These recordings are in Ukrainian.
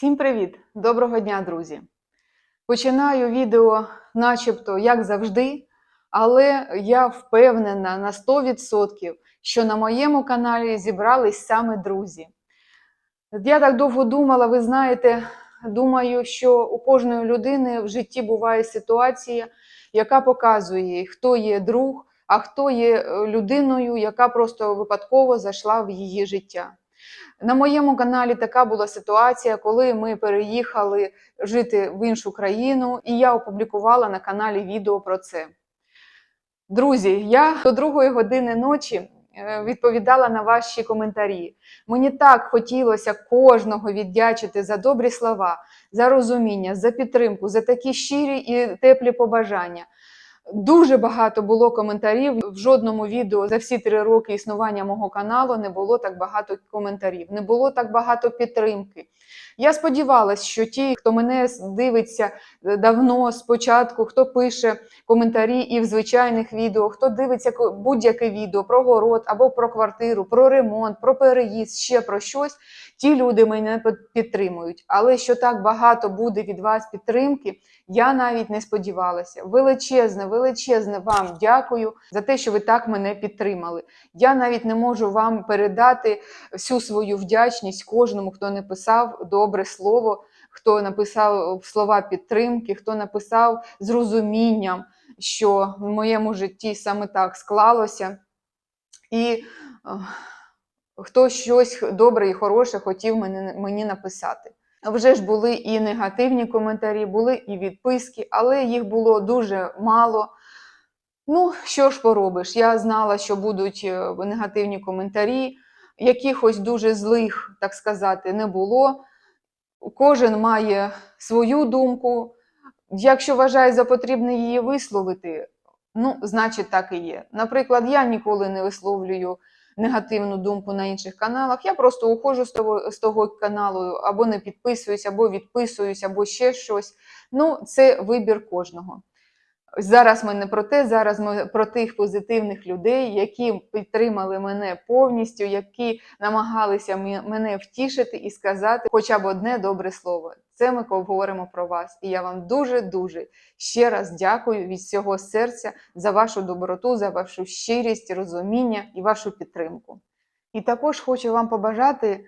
Всім привіт! Доброго дня, друзі! Починаю відео, начебто, як завжди, але я впевнена на 100%, що на моєму каналі зібрались саме друзі. Я так довго думала, ви знаєте, думаю, що у кожної людини в житті буває ситуація, яка показує, хто є друг, а хто є е, людиною, яка просто випадково зайшла в її життя. На моєму каналі така була ситуація, коли ми переїхали жити в іншу країну, і я опублікувала на каналі відео про це. Друзі, я до другої години ночі е, відповідала на ваші коментарі. Мені так хотілося кожного віддячити за добрі слова, за розуміння, за підтримку, за такі щирі і теплі побажання. Дуже багато було коментарів. В жодному відео за всі три роки існування мого каналу не було так багато коментарів, не було так багато підтримки. Я сподівалася, що ті, хто мене дивиться е, давно, спочатку, хто пише коментарі і в звичайних відео, хто дивиться будь-яке відео про город або про квартиру, про ремонт, про переїзд, ще про щось, ті люди мене підтримують. Але що так багато буде від вас підтримки, я навіть не сподівалася. Величезне, величезне вам дякую за те, що ви так мене підтримали. Я навіть не можу вам передати всю свою вдячність кожному, хто написав добре слово, хто написав слова підтримки, хто написав з розумінням, що в моєму житті саме так склалося. І е, хто щось добре і хороше хотів мені, мені написати. Вже ж були і негативні коментарі, були і відписки, але їх було дуже мало. Ну, що ж поробиш? Я знала, що будуть е, негативні коментарі, якихось дуже злих, так сказати, не було. Кожен має свою думку. Якщо вважає за потрібне її висловити, ну, значить так і є. Наприклад, я ніколи не висловлюю негативну думку на інших каналах. Я просто уходжу з того, з того каналу, або не підписуюсь, або відписуюсь, або ще щось. Ну, це вибір кожного. Зараз ми не про те, зараз ми про тих позитивних людей, які підтримали мене повністю, які намагалися мене втішити і сказати хоча б одне добре слово. Це ми говоримо про вас. І я вам дуже-дуже ще раз дякую від всього серця за вашу доброту, за вашу щирість, розуміння і вашу підтримку. І також хочу вам побажати,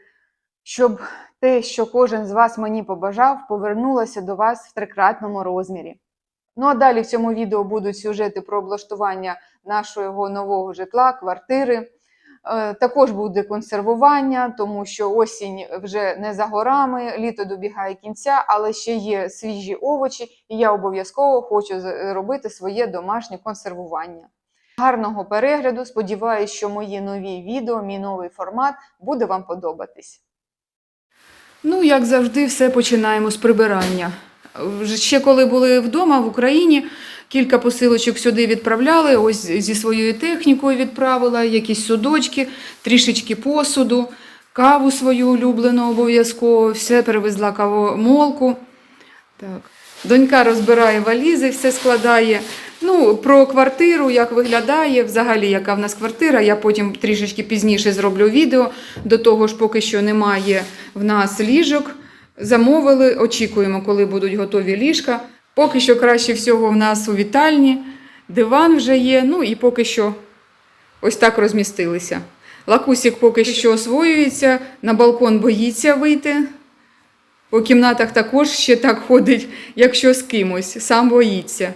щоб те, що кожен з вас мені побажав, повернулося до вас в трикратному розмірі. Ну а далі в цьому відео будуть сюжети про облаштування нашого нового житла, квартири. Е, Також буде консервування, тому що осінь вже не за горами, літо добігає кінця, але ще є свіжі овочі, і я обов'язково хочу зробити своє домашнє консервування. Гарного перегляду! Сподіваюсь, що мої нові відео, мій новий формат буде вам подобатись. Ну, як завжди, все починаємо з прибирання. Ще коли були вдома в Україні, кілька посилочок сюди відправляли. Ось зі своєю технікою відправила, якісь судочки, трішечки посуду, каву свою улюблену обов'язково, все перевезла кавомолку. Так. Донька розбирає валізи, все складає. Ну, про квартиру, як виглядає, взагалі, яка в нас квартира. Я потім трішечки пізніше зроблю відео. До того ж, поки що немає в нас ліжок. Замовили, очікуємо, коли будуть готові ліжка. Поки що краще всього в нас у вітальні. Диван вже є. Ну і поки що ось так розмістилися. Лакусік поки що освоюється, на балкон боїться вийти. По кімнатах також ще так ходить, якщо з кимось, сам боїться.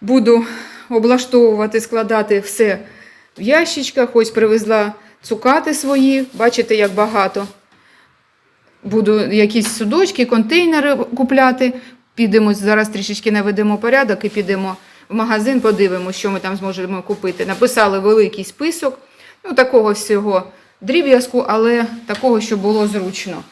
Буду облаштовувати, складати все в ящичках. Ось привезла цукати свої, бачите, як багато. Буду якісь судочки, контейнери купляти. Підемо зараз трішечки наведемо порядок і підемо в магазин, подивимося, що ми там зможемо купити. Написали великий список. Ну, такого всього дріб'язку, але такого, щоб було зручно.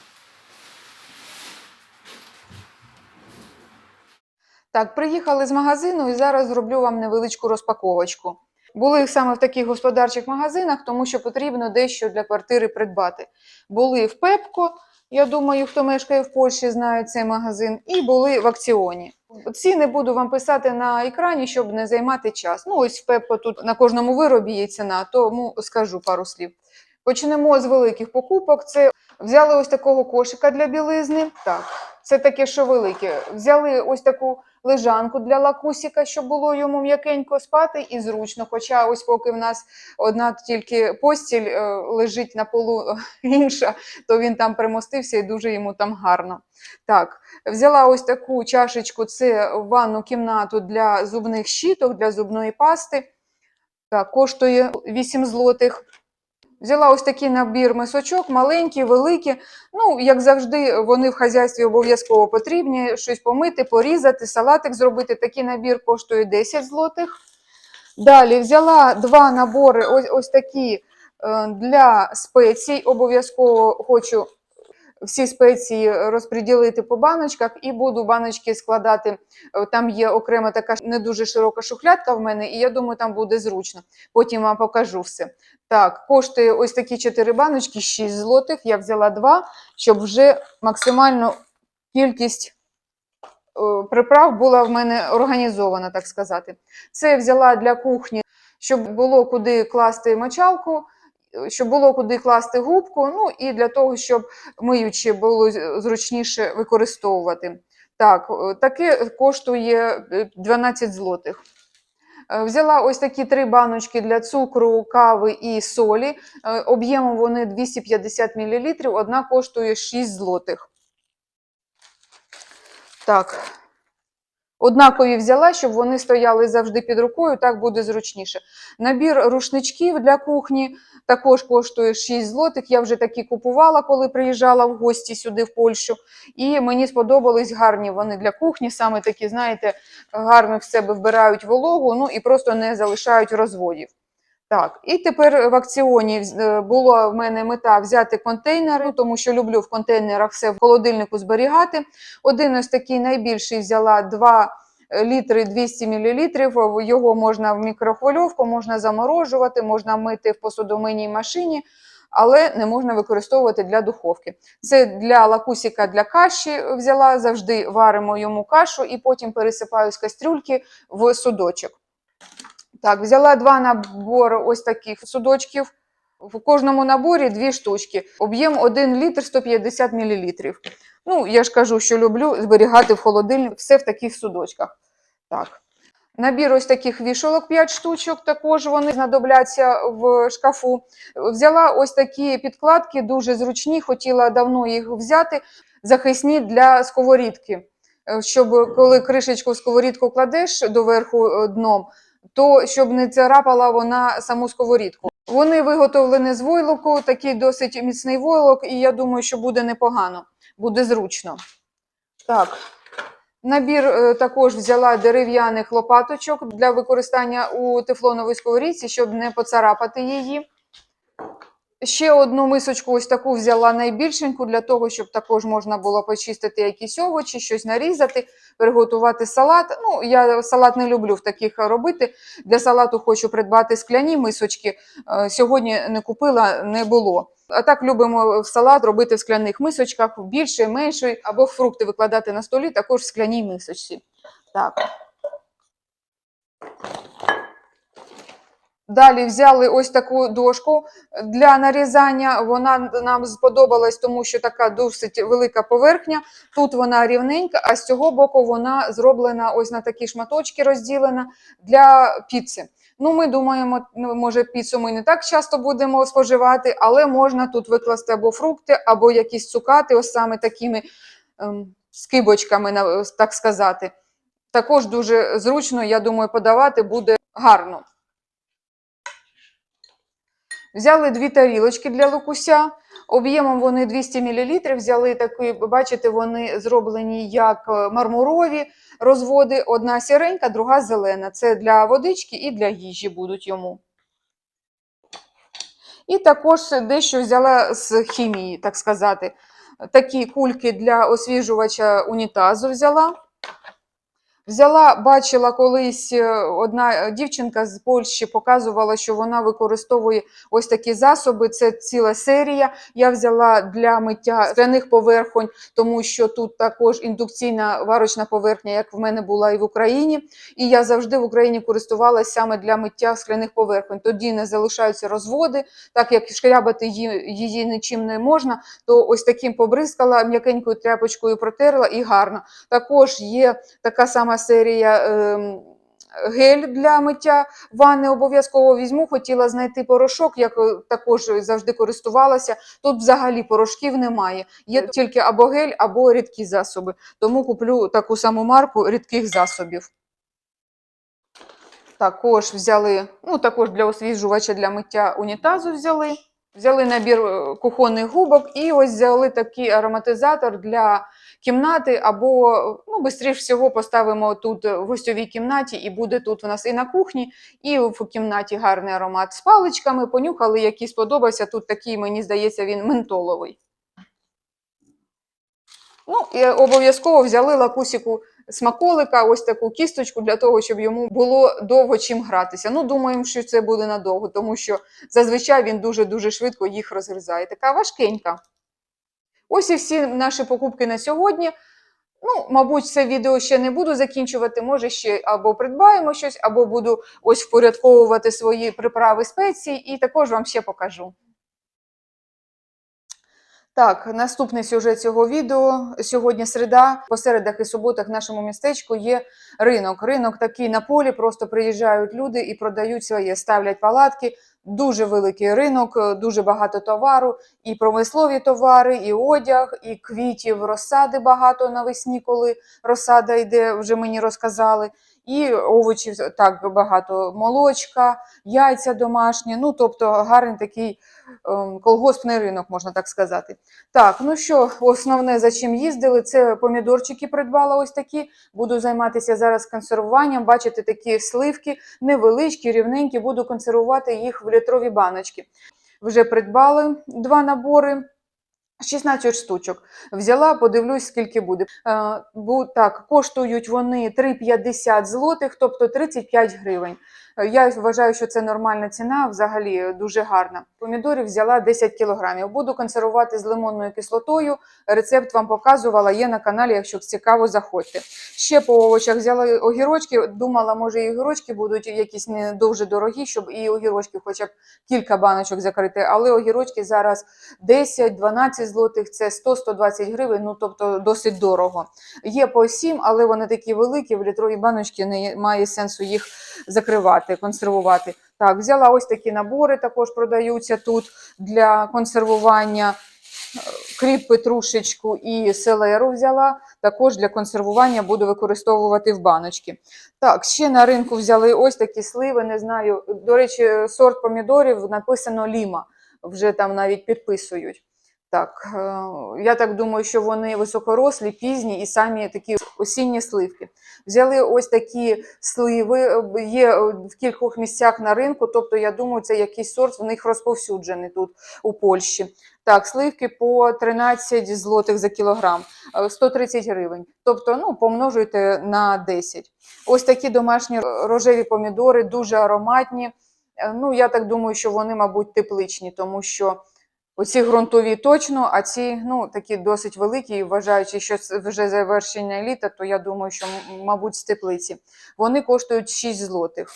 Так, приїхали з магазину і зараз зроблю вам невеличку розпаковочку. Були саме в таких господарчих магазинах, тому що потрібно дещо для квартири придбати. Були в Пепко, я думаю, хто мешкає в Польщі, знає цей магазин, і були в акціоні. Ціни буду вам писати на екрані, щоб не займати час. Ну, ось в Пепко тут на кожному виробі є ціна, тому скажу пару слів. Почнемо з великих покупок. Це взяли ось такого кошика для білизни. Так, це таке, що велике. Взяли ось таку лежанку для лакусіка, щоб було йому м'якенько спати і зручно. Хоча ось поки в нас одна тільки постіль е, лежить на полу інша, то він там примостився і дуже йому там гарно. Так, взяла ось таку чашечку, це ванну кімнату для зубних щіток, для зубної пасти. Так, коштує 8 злотих. Взяла ось такий набір мисочок, маленькі, великі. Ну, як завжди, вони в хазяйстві обов'язково потрібні. Щось помити, порізати, салатик зробити. Такий набір коштує 10 злотих. Далі взяла два набори, ось, ось такі е, для спецій. Обов'язково хочу всі спеції розподілити по баночках і буду баночки складати. Е, Там є окрема така не дуже широка шухлядка в мене, і я думаю, там буде зручно. Потім вам покажу все. Так, коштує ось такі 4 баночки, 6 злотих. Я взяла два, щоб вже максимально кількість е, приправ була в мене організована, так сказати. Це я взяла для кухні, щоб було куди класти мочалку, щоб було куди класти губку, ну і для того, щоб миючи було зручніше використовувати. Так, е, таке коштує е, 12 злотих. Е, Взяла ось такі три баночки для цукру, кави і солі. Е, Об'ємом вони 250 мл, одна коштує 6 злотих. Так. Однакові взяла, щоб вони стояли завжди під рукою, так буде зручніше. Набір рушничків для кухні також коштує 6 злотих. Я вже такі купувала, коли приїжджала в гості сюди в Польщу. І мені сподобались гарні вони для кухні, саме такі, знаєте, гарно в себе вбирають вологу, ну і просто не залишають розводів. Так, і тепер в акціоні е, була в мене мета взяти контейнери, тому що люблю в контейнерах все в холодильнику зберігати. Один ось такий найбільший взяла 2 літри 200 мл. Його можна в мікрохвильовку, можна заморожувати, можна мити в посудомийній машині, але не можна використовувати для духовки. Це для лакусіка для каші взяла, завжди варимо йому кашу і потім пересипаю з кастрюльки в судочок. Так, взяла два набори ось таких судочків. В кожному наборі дві штучки. Об'єм 1 літр 150 мл. Ну, я ж кажу, що люблю зберігати в холодильник все в таких судочках. Так. Набір ось таких вішалок 5 штучок, також вони знадобляться в шкафу. Взяла ось такі підкладки, дуже зручні, хотіла давно їх взяти. Захисні для сковорідки. Е, Щоб коли кришечку в сковорідку кладеш доверху е, дном, то щоб не царапала вона саму сковорідку. Вони виготовлені з войлоку, такий досить міцний войлок, і я думаю, що буде непогано, буде зручно. Так. Набір е, також взяла дерев'яних лопаточок для використання у тефлоновій сковорідці, щоб не поцарапати її. Ще одну мисочку, ось таку взяла найбільшеньку, для того, щоб також можна було почистити якісь овочі, щось нарізати, приготувати салат. Ну, я салат не люблю в таких робити. Для салату хочу придбати скляні мисочки. Е, Сьогодні не купила, не було. А так любимо салат робити в скляних мисочках, більше, менше, або фрукти викладати на столі, також в скляній мисочці. Так. Далі взяли ось таку дошку для нарізання. Вона нам сподобалась, тому що така досить велика поверхня. Тут вона рівненька, а з цього боку вона зроблена ось на такі шматочки розділена для піци. Ну, ми думаємо, ну, може, піцу ми не так часто будемо споживати, але можна тут викласти або фрукти, або якісь цукати, ось саме такими ем, скибочками, так сказати. Також дуже зручно, я думаю, подавати буде гарно. Взяли дві тарілочки для лукуся. Об'ємом вони 200 мл. Взяли такі, бачите, вони зроблені як е, мармурові розводи. Одна сіренька, друга зелена. Це для водички і для їжі будуть йому. І також дещо взяла з хімії, так сказати. Такі кульки для освіжувача унітазу взяла. Взяла, бачила колись е, одна дівчинка з Польщі показувала, що вона використовує ось такі засоби. Це ціла серія. Я взяла для миття скляних поверхонь, тому що тут також індукційна варочна поверхня, як в мене була і в Україні. І я завжди в Україні користувалася саме для миття скляних поверхонь. Тоді не залишаються розводи, так як шкрябати її нічим не можна, то ось таким побризкала м'якенькою тряпочкою протерла і гарно. Також є така сама серія. ем, Гель для миття ванни обов'язково візьму. Хотіла знайти порошок, як е, також завжди користувалася. Тут взагалі порошків немає. Є тільки або гель, або рідкі засоби. Тому куплю таку саму марку рідких засобів. Також взяли, ну також для освіжувача для миття унітазу взяли. Взяли набір е, кухонних губок і ось взяли такий ароматизатор для кімнати, або ну, швидше всього поставимо тут в гостьовій кімнаті, і буде тут у нас і на кухні, і в кімнаті гарний аромат з паличками. Понюхали, який сподобався. Тут такий, мені здається, він ментоловий. Ну, і обов'язково взяли лакусіку смаколика, ось таку кісточку для того, щоб йому було довго чим гратися. Ну, думаємо, що це буде надовго, тому що зазвичай він дуже-дуже швидко їх розгризає. Така важкенька. Ось і всі наші покупки на сьогодні. Ну, мабуть, це відео ще не буду закінчувати. Може, ще або придбаємо щось, або буду ось впорядковувати свої приправи спеції, і також вам ще покажу. Так, наступний сюжет цього відео. Сьогодні середа, по середах і суботах в нашому містечку є ринок. Ринок такий на полі, просто приїжджають люди і продають своє, ставлять палатки. Дуже великий ринок, дуже багато товару, і промислові товари, і одяг, і квітів, розсади багато навесні, коли розсада йде, вже мені розказали. І овочів так багато молочка, яйця домашні. Ну, тобто гарний такий ем, колгоспний ринок, можна так сказати. Так, ну що, основне, за чим їздили, це помідорчики придбала ось такі. Буду займатися зараз консервуванням. Бачите, такі сливки невеличкі, рівненькі, буду консервувати їх в літрові баночки. Вже придбали два набори. 16 штучок. Взяла, подивлюсь, скільки буде. Е, так, коштують вони 3,50 злотих, тобто 35 гривень. Я вважаю, що це нормальна ціна, взагалі дуже гарна. Помідорів взяла 10 кілограмів. Буду консервувати з лимонною кислотою. Рецепт вам показувала, є на каналі, якщо цікаво, заходьте. Ще по овочах взяла огірочки. Думала, може, і огірочки будуть якісь не дуже дорогі, щоб і огірочки хоча б кілька баночок закрити. Але огірочки зараз 10-12 злотих, це 100-120 гривень, ну тобто досить дорого. Є по 7, але вони такі великі, в літрові баночки немає сенсу їх закривати, консервувати. Так, взяла ось такі набори, також продаються тут для консервування. Кріп, петрушечку і селеру взяла. Також для консервування буду використовувати в баночки. Так, ще на ринку взяли ось такі сливи. Не знаю. До речі, сорт помідорів написано Ліма. Вже там навіть підписують. Так, е, я так думаю, що вони високорослі, пізні і самі такі осінні сливки. Взяли ось такі сливи, е, є в кількох місцях на ринку, тобто, я думаю, це якийсь сорт в них розповсюджений тут у Польщі. Так, сливки по 13 злотих за кілограм, е, 130 гривень. Тобто, ну, помножуйте на 10. Ось такі домашні рожеві помідори, дуже ароматні. Е, Ну, я так думаю, що вони, мабуть, тепличні, тому що Оці ґрунтові точно, а ці ну, такі досить великі, і вважаючи, що це вже завершення літа, то я думаю, що, мабуть, з теплиці. Вони коштують 6 злотих.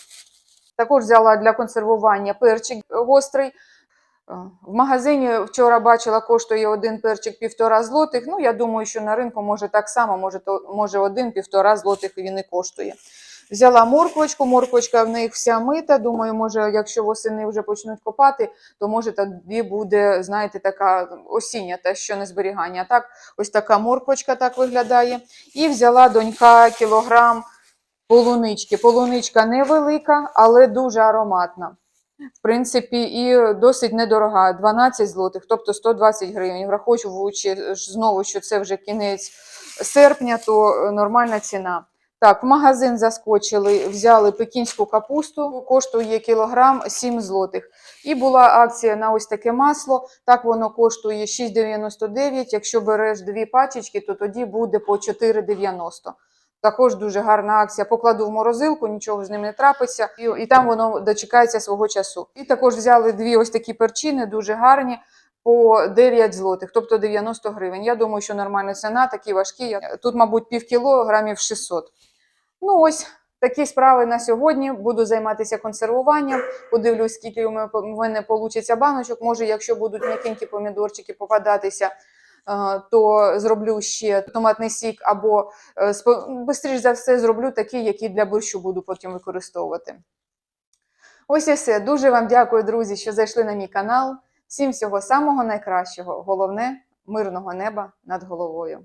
Також взяла для консервування перчик гострий. Е, В магазині вчора бачила, коштує один перчик півтора злотих. Ну, я думаю, що на ринку може так само, може, то, може один півтора злотих він і коштує. Взяла морквочку, морквочка в них вся мита. Думаю, може, якщо восени вже почнуть копати, то може тоді буде, знаєте, така осіння, те, що не зберігання. Так, ось така морквочка так виглядає. І взяла донька кілограм полунички. Полуничка невелика, але дуже ароматна. В принципі, і досить недорога 12 злотих, тобто 120 гривень. Враховуючи знову, що це вже кінець серпня, то нормальна ціна. Так, в магазин заскочили, взяли пекінську капусту, коштує кілограм 7 злотих. І була акція на ось таке масло. Так воно коштує 6,99. Якщо береш дві пачечки, то тоді буде по 4,90. Також дуже гарна акція. Покладу в морозилку, нічого з ним не трапиться, і, і там воно дочекається свого часу. І також взяли дві ось такі перчини, дуже гарні, по 9 злотих, тобто 90 гривень. Я думаю, що нормальна ціна, такі важкі. Тут, мабуть, пів кіло, грамів 600. Ну ось такі справи на сьогодні. Буду займатися консервуванням. Подивлюсь, скільки у мене вийде баночок. Може, якщо будуть м'якенькі помідорчики попадатися, е, то зроблю ще томатний сік, або швидше за все зроблю такі, які для борщу буду потім використовувати. Ось і все. Дуже вам дякую, друзі, що зайшли на мій канал. Всім всього самого найкращого. Головне мирного неба над головою.